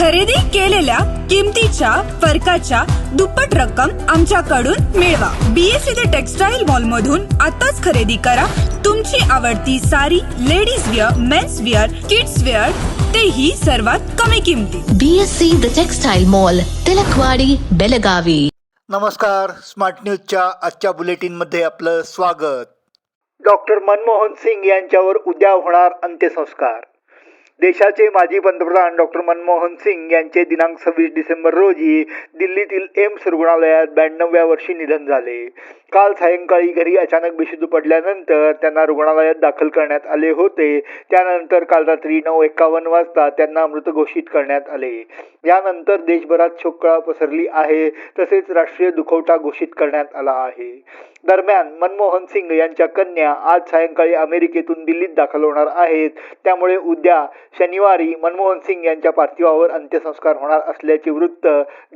खरेदी केलेल्या किमतीच्या फरकाच्या दुप्पट रक्कम आमच्याकडून मिळवा. बीएससी ते टेक्सटाईल मॉल मधून आताच खरेदी करा. तुमची आवडती sari ladies wear men's wear kids wear तेही सर्वात कमी किमतीत. BSc the textile mall Tilakwadi Belagavi नमस्कार. स्मार्ट न्यूजच्या आजच्या बुलेटिनमध्ये आपलं स्वागत. डॉक्टर मनमोहन सिंग यांच्यावर उद्या होणार अंत्यसंस्कार. देशाचे माजी पंतप्रधान डॉक्टर मनमोहन सिंग यांचे दिनांक सव्वीस डिसेंबर रोजी दिल्लीतील एम्स रुग्णालयात ब्याण्णव्या वर्षी निधन झाले. काल सायंकाळी घरी अचानक बेशुद्ध पडल्यानंतर त्यांना रुग्णालयात दाखल करण्यात आले होते. त्यानंतर काल रात्री नऊ एक्कावन्न वाजता त्यांना मृत घोषित करण्यात आले. यानंतर देशभरात शोककळा पसरली आहे तसेच राष्ट्रीय दुखवटा घोषित करण्यात आला आहे. दरम्यान मनमोहन सिंग यांच्या कन्या आज सायंकाळी अमेरिकेतून दिल्लीत दाखल होणार आहेत. त्यामुळे उद्या शनिवारी मनमोहन सिंग यांच्या पार्थिवावर अंत्यसंस्कार होणार असल्याचे वृत्त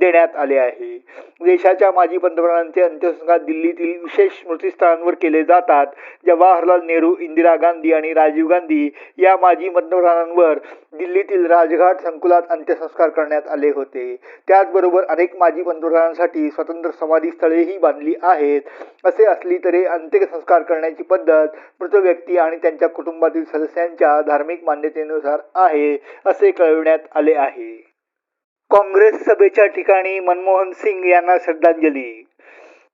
देण्यात आले आहे. देशाच्या माजी पंतप्रधानांचे अंत्यसंस्कार दिल्लीतील विशेष स्मृतीस्थळांवर केले जातात. जवाहरलाल नेहरू इंदिरा गांधी आणि राजीव गांधी या माजी पंतप्रधानांवर दिल्लीतील राजघाट संकुलात अंत्यसंस्कार करण्यात आले होते. त्याचबरोबर अनेक माजी पंतप्रधानांसाठी स्वतंत्र समाधी स्थळेही बांधली आहेत. असे असली तरी अंत्यसंस्कार करण्याची पद्धत मृत व्यक्ती आणि त्यांच्या कुटुंबातील सदस्यांच्या धार्मिक मान्यतेनुसार आहे असे कळविण्यात आले आहे. काँग्रेस सभेच्या ठिकाणी मनमोहन सिंग यांना श्रद्धांजली.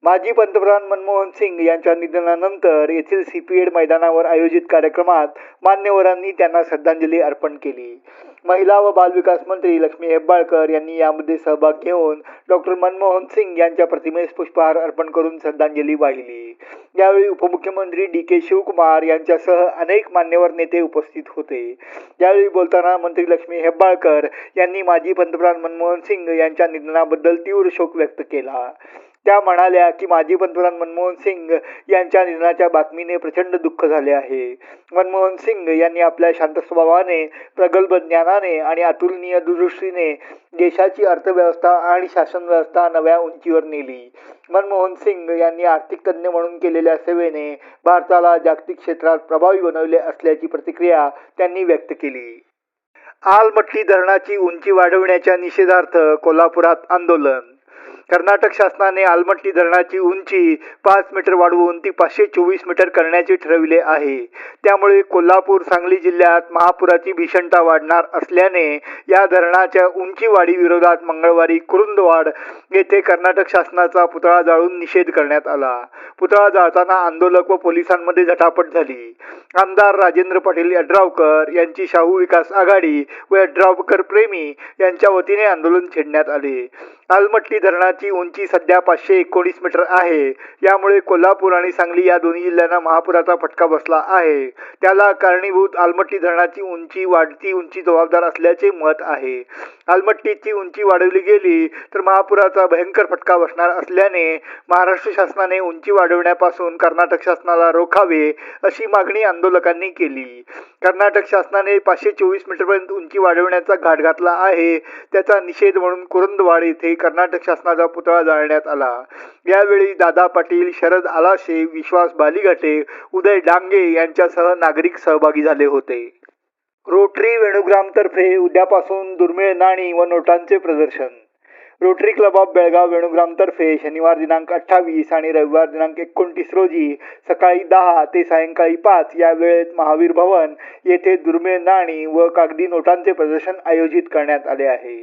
माजी पंतप्रधान मनमोहन सिंग यांच्या निधनानंतर येथील सीपीएड मैदानावर आयोजित कार्यक्रमात मान्यवरांनी त्यांना श्रद्धांजली अर्पण केली. महिला व बालविकास मंत्री लक्ष्मी हेब्बाळकर यांनी यामध्ये सहभाग घेऊन डॉक्टर मनमोहन सिंग यांच्या प्रतिमेस पुष्पहार अर्पण करून श्रद्धांजली वाहिली. यावेळी उपमुख्यमंत्री डी के शिवकुमार यांच्यासह अनेक मान्यवर नेते उपस्थित होते. यावेळी बोलताना मंत्री लक्ष्मी हेब्बाळकर यांनी माजी पंतप्रधान मनमोहन सिंग यांच्या निधनाबद्दल तीव्र शोक व्यक्त केला. त्या म्हणाल्या की माजी पंतप्रधान मनमोहन सिंग यांच्या निधनाच्या बातमीने प्रचंड दुःख झाले आहे. मनमोहन सिंग यांनी आपल्या शांत स्वभावाने प्रगल्भ ज्ञानाने आणि अतुलनीय दूरदृष्टीने देशाची अर्थव्यवस्था आणि शासन व्यवस्था नव्या उंचीवर नेली. मनमोहन सिंग यांनी आर्थिक तज्ज्ञ म्हणून केलेल्या सेवेने भारताला जागतिक क्षेत्रात प्रभावी बनवले असल्याची प्रतिक्रिया त्यांनी व्यक्त केली. आलमट्टी धरणाची उंची वाढवण्याच्या निषेधार्थ कोल्हापुरात आंदोलन कर्नाटक शासनाने आलमट्टी धरणाची उंची पाच मीटर वाढवून ती पाचशे चोवीस मीटर करण्याचे ठरविले आहे. त्यामुळे कोल्हापूर सांगली जिल्ह्यात महापुराची भीषणता वाढणार असल्याने या धरणाच्या उंची वाढीविरोधात मंगळवारी कुरुंदवाड येथे कर्नाटक शासनाचा पुतळा जाळून निषेध करण्यात आला. पुतळा जाळताना आंदोलक व पोलिसांमध्ये झटापट झाली. आमदार राजेंद्र पाटील यड्रावकर यांची शाहू विकास आघाडी व यड्रावकर प्रेमी यांच्या वतीने आंदोलन छेडण्यात आले. आलमट्टी धरणाची उंची सध्या पाचशे एकोणीस मीटर आहे. यामुळे कोल्हापूर आणि सांगली या दोन्ही जिल्ह्यांना महापुराचा फटका बसला आहे. त्याला कारणीभूत आलमट्टी धरणाची उंची वाढती उंची जबाबदार असल्याचे मत आहे. आलमट्टीची उंची वाढवली गेली तर महापुराचा भयंकर फटका बसणार असल्याने महाराष्ट्र शासनाने उंची वाढवण्यापासून कर्नाटक शासनाला रोखावे अशी मागणी आंदोलकांनी केली. कर्नाटक शासनाने पाचशे चोवीस मीटरपर्यंत उंची वाढवण्याचा घाट घातला आहे. त्याचा निषेध म्हणून कुरुंदवाड येथे कर्नाटक शासनाचा पुतळा जाळण्यात आला. यावेळी दादा पाटील शरद आलाशे विश्वास बालिघाटे उदय डांगे यांच्यासह नागरिक सहभागी झाले होते. रोटरी वेणुग्रामतर्फे उद्यापासून दुर्मिळ नाणी व नोटांचे प्रदर्शन. रोटरी क्लब ऑफ बेळगाव वेणुग्रामतर्फे शनिवार दिनांक अठ्ठावीस आणि रविवार दिनांक एकोणतीस रोजी सकाळी दहा ते सायंकाळी पाच या वेळेत महावीर भवन येथे दुर्मिळ नाणी व कागदी नोटांचे प्रदर्शन आयोजित करण्यात आले आहे.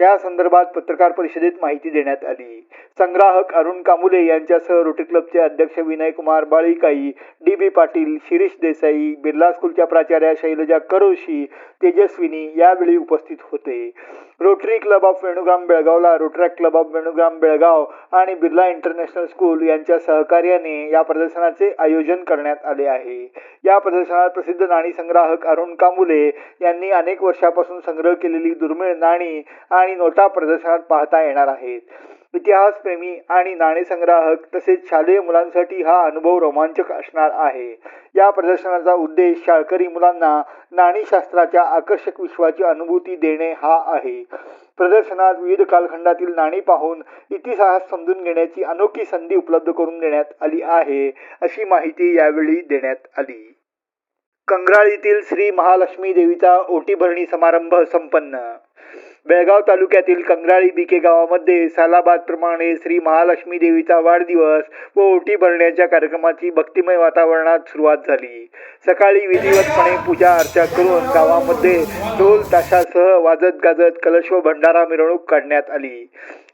या संदर्भात पत्रकार परिषदेत माहिती देण्यात आली. संग्राहक अरुण कामुले यांच्यासह रोटरी क्लबचे अध्यक्ष विनय कुमार बाळीकाई डी बी पाटील शिरीष देसाई बिर्ला स्कूलच्या प्राचार्या शैलजा करोशी तेजस्विनी यावेळी उपस्थित होते. Rotary club of Venugram बेळगावला Rotaract club of Venugram Belgaum आणि बिर्ला इंटरनॅशनल स्कूल यांच्या सहकार्याने या प्रदर्शनाचे आयोजन करण्यात आले आहे. या प्रदर्शनात प्रसिद्ध नाणी संग्राहक अरुण कांबुले यांनी अनेक वर्षापासून संग्रह केलेली दुर्मिळ नाणी आणि नोटा प्रदर्शनात पाहता येणार आहेत. इतिहासप्रेमी आणि नाणेसंग्राहक तसेच शालेय मुलांसाठी हा अनुभव रोमांचक असणार आहे. या प्रदर्शनाचा उद्देश शाळकरी मुलांना नाणीशास्त्राच्या आकर्षक विश्वाची अनुभूती देणे हा आहे. प्रदर्शनात विविध कालखंडातील नाणी पाहून इतिहास समजून घेण्याची अनोखी संधी उपलब्ध करून देण्यात आली आहे अशी माहिती यावेळी देण्यात आली. कंग्राळीतील श्री महालक्ष्मी देवीचा ओटी भरणी समारंभ संपन्न. बेळगाव तालुक्यातील कंग्राळी बिके गावामध्ये सालाबाद प्रमाणे श्री महालक्ष्मी देवीचा वाढदिवस व ओटी भरण्याच्या कार्यक्रमाची भक्तिमय वातावरणात सुरुवात झाली. सकाळी विधिवतपणे पूजा अर्चा करून गावामध्ये ढोल ताशासह वाजत गाजत कलश व भंडारा मिरवणूक काढण्यात आली.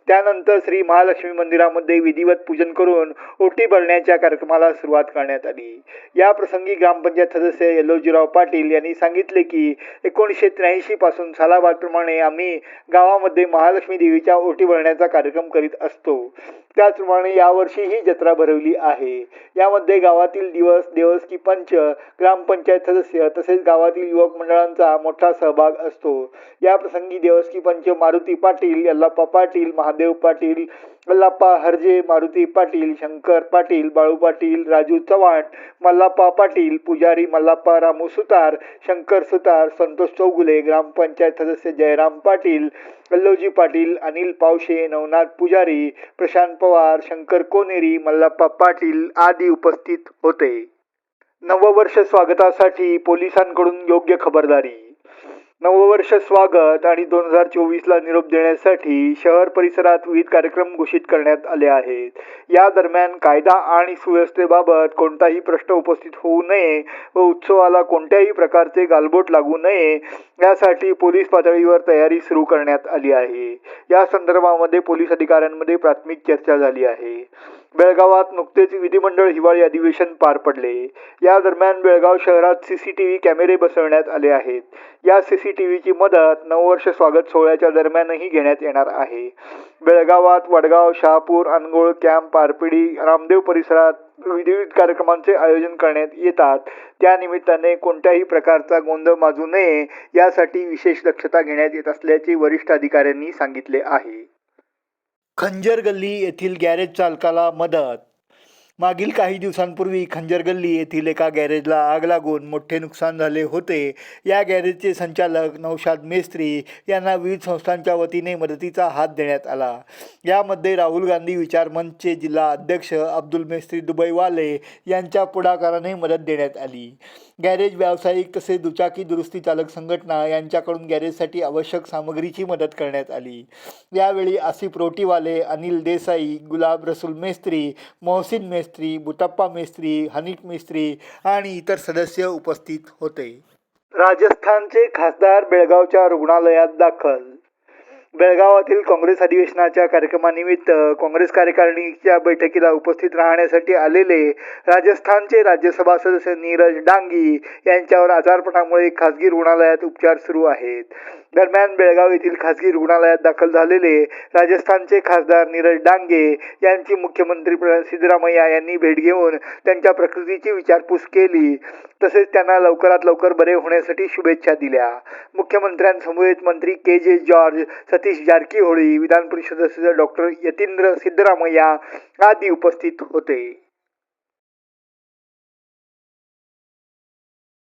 त्यानंतर श्री महालक्ष्मी मंदिरामध्ये विधिवत पूजन करून ओटी भरण्याच्या कार्यक्रमाला सुरुवात करण्यात आली. या प्रसंगी ग्रामपंचायत सदस्य यल्लोजीराव पाटील यांनी सांगितले की एकोणीसशे त्र्याऐंशी पासून सालाबादप्रमाणे आम्ही गावामध्ये महालक्ष्मी देवीच्या ओटी भरण्याचा कार्यक्रम करीत असतो. त्याचप्रमाणे यावर्षी ही जत्रा भरवली आहे. यामध्ये गावातील दिवस देवस्की पंच ग्रामपंचायत सदस्य तसेच गावातील युवक मंडळांचा मोठा सहभाग असतो. या प्रसंगी देवस्की पंच मारुती पाटील यल्लाप्पा पाटील महादेव पाटील मल्लाप्पा हरजे मारुती पाटील शंकर पाटील बाळू पाटील राजू चव्हाण मल्लाप्पा पाटील पुजारी मल्लाप्पा रामू सुतार शंकर सुतार संतोष चौगुले ग्रामपंचायत सदस्य जयराम पाटील कल्लोजी पाटील अनिल पावशे नवनाथ पुजारी प्रशांत पवार शंकर कोनेरी मल्लाप्पा पाटील आदी उपस्थित होते. नववर्ष स्वागतासाठी पोलिसांकडून योग्य खबरदारी. नववर्ष स्वागत आणि दोन हजार चोवीसला निरोप देण्यासाठी शहर परिसरात विविध कार्यक्रम घोषित करण्यात आले आहेत. या दरम्यान कायदा आणि सुव्यवस्थेबाबत कोणताही प्रश्न उपस्थित होऊ नये व उत्सवाला कोणत्याही प्रकारचे गालबोट लागू नये यासाठी पोलीस पातळीवर तयारी सुरू करण्यात आली आहे. या संदर्भामध्ये पोलीस अधिकाऱ्यांमध्ये प्राथमिक चर्चा झाली आहे. बेळगावात नुकतेच विधिमंडळ हिवाळी अधिवेशन पार पडले. या दरम्यान बेळगाव शहरात सीसीटीव्ही कॅमेरे बसवण्यात आले आहेत. या सीसीटीव्हीची मदत नववर्ष स्वागत सोहळ्याच्या दरम्यानही घेण्यात येणार आहे. बेळगावात वडगाव शहापूर अनगोळ कॅम्प पारपिडी रामदेव परिसरात विविध कार्यक्रमांचे आयोजन करण्यात येतात. त्यानिमित्ताने कोणत्याही प्रकारचा गोंधळ माजू नये यासाठी विशेष दक्षता घेण्यात येत असल्याचे वरिष्ठ अधिकाऱ्यांनी सांगितले आहे. खंजर गल्ली येथील गॅरेज चालकाला मदत. मागील काही दिवसांपूर्वी खंजर गल्ली येथील एका गॅरेजला आग लागून मोठे नुकसान झाले होते. या गॅरेजचे संचालक नौशाद मेस्त्री यांना विविध संस्थांच्या वतीने मदतीचा हात देण्यात आला. यामध्ये राहुल गांधी विचार मंचचे जिल्हा अध्यक्ष अब्दुल मेस्त्री दुबईवाले यांच्या पुढाकाराने मदत देण्यात आली. गॅरेज व्यावसायिक तसेच दुचाकी दुरुस्ती चालक संघटना यांच्याकडून गॅरेजसाठी आवश्यक सामग्रीची मदत करण्यात आली. यावेळी आसिफ रोटीवाले अनिल देसाई गुलाब रसूल मेस्त्री मोहसिन मेस्त्री बुटप्पा मेस्त्री हनीफ मेस्त्री आणि इतर सदस्य उपस्थित होते. राजस्थानचे खासदार बेळगावच्या रुग्णालयात दाखल बेळगावातील काँग्रेस अधिवेशनाच्या कार्यक्रमानिमित्त काँग्रेस कार्यकारिणीच्या बैठकीला उपस्थित राहण्यासाठी आलेले राजस्थानचे राज्यसभा सदस्य नीरज डांगी यांच्यावर आजारपणामुळे खासगी रुग्णालयात उपचार सुरू आहेत. दरम्यान बेळगाव येथील खासगी रुग्णालयात दाखल झालेले राजस्थानचे खासदार नीरज डांगे यांची मुख्यमंत्री सिद्धरामय्या यांनी भेट घेऊन त्यांच्या प्रकृतीची विचारपूस केली. तसेच त्यांना लवकरात लवकर बरे होण्यासाठी शुभेच्छा दिल्या. मुख्यमंत्र्यांसमवेत मंत्री के जे जॉर्ज सतीश जारकीहोळी विधान परिषद सदस्य डॉक्टर यतींद्र सिद्धरामय्या आदी उपस्थित होते.